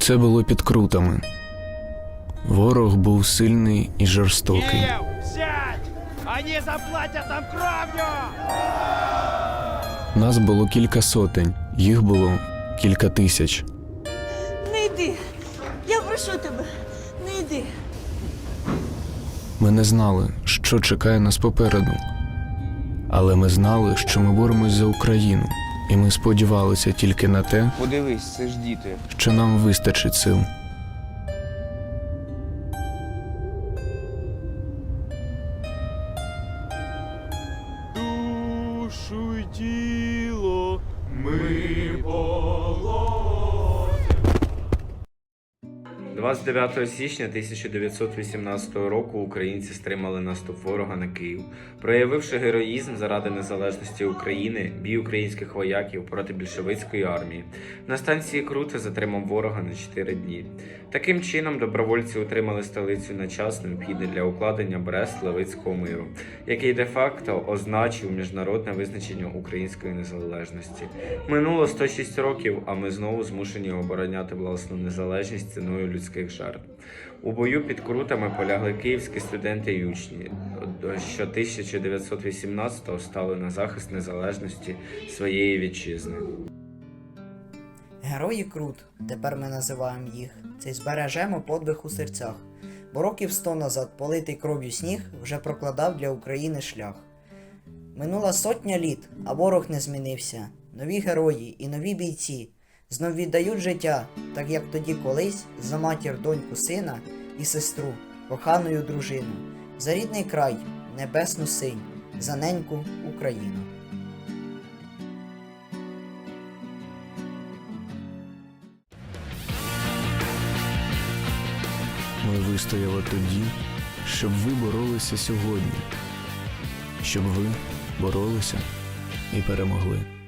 Це було під крутами. Ворог був сильний і жорстокий. Киев, сядь! Они заплатят нам кровью! Нас було кілька сотень, їх було кілька тисяч. Не йди. Я прошу тебе, не йди. Ми не знали, що чекає нас попереду. Але ми знали, що ми боремось за Україну, і ми сподівалися тільки на те, Подивись, це ж діти. що нам вистачить сил. Душу й тіло ми 29 січня 1918 року українці стримали наступ ворога на Київ, проявивши героїзм заради незалежності України, бій українських вояків проти більшовицької армії. На станції Крути затримав ворога на 4 дні. Таким чином, добровольці утримали столицю на час, необхідний для укладення Брест-Левицького миру, який де-факто означив міжнародне визначення української незалежності. Минуло 106 років, а ми знову змушені обороняти власну незалежність ціною людських жертв. У бою під крутами полягли київські студенти і учні, що 1918-го стали на захист незалежності своєї вітчизни. Герої Крут, тепер ми називаємо їх, це й збережемо подвиг у серцях, бо років сто назад политий кров'ю сніг вже прокладав для України шлях. Минула сотня літ, а ворог не змінився. Нові герої і нові бійці знов віддають життя, так як тоді колись за матір доньку сина і сестру, коханою дружину, за рідний край, небесну синь, за неньку Україну. Ми вистояли тоді, щоб ви боролися сьогодні, щоб ви боролися і перемогли.